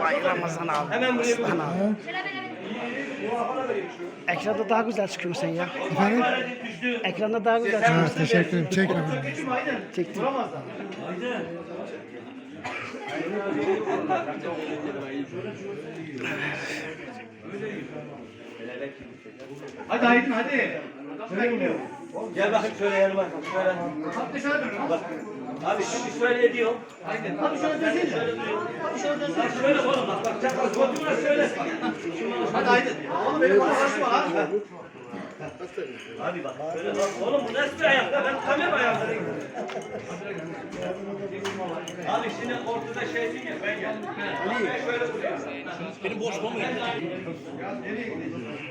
Vay Ramazan abi. Hemen buraya Aslan abi. Ekranda daha güzel çıkıyorsun sen ya. Efendim? Ekranda daha güzel Ha, çıkıyorsun. teşekkür ederim. Çekme beni. Çektim Aydın. Çektim. Vuramazlar. Aydın. Hadi Aydın hadi. Gidiyor. Gel bakayım şöyle yanıma. Şöyle. Bak dışarı dön. Bak. Abi şimdi şöyle diyor. Aynen. Hadi şöyle dönsene. Hadi şöyle dönsene. Şöyle oğlum bak bak çakal koduna şöyle. Hadi Aydın. Oğlum benim uğraşma ha. Abi bak şöyle bak. Oğlum bu nasıl bir ayak lan? Ben kamera ayaklarıyım. Abi şimdi ortada şeysin ya ben gel. Ben şöyle duruyorum. Benim boş mu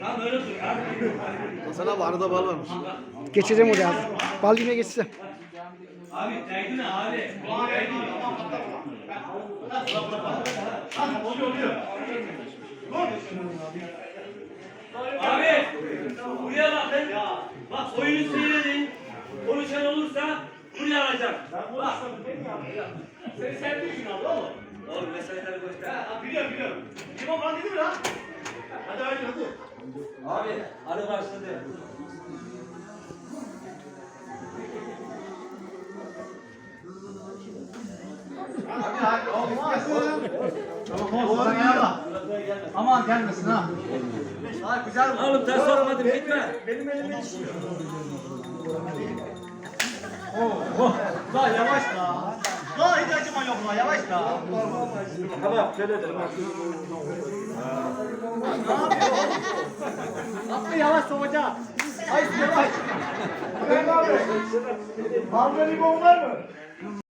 Tamam öyle dur abi. Sana abi arada bal varmış. Geçeceğim oraya abi. Bal yine geçsin. Abi değdi ne abi? Değdi. Oluyor oluyor. Abi buraya bakın. Bak oyunu seyredin. Konuşan olursa buraya alacak. Bak. Sen sen düşün abi oğlum. Oğlum meseleleri göster. Ha, Biliyorum biliyorum. Limon falan dedi mi lan? Hadi Aydın hadi. Abi arı başladı. Hadi hadi. Olmaz. Tamam ya. Aman gelmesin ha. Ha güzel. Oğlum ters sokmadım gitme. Benim elime işiyor. La yavaş la. La hiç acıma yok la yavaş la. Tamam şöyle de bak. Atla yavaş soğuyacak. Ay yavaş. Ben abi. Balda limon var mı?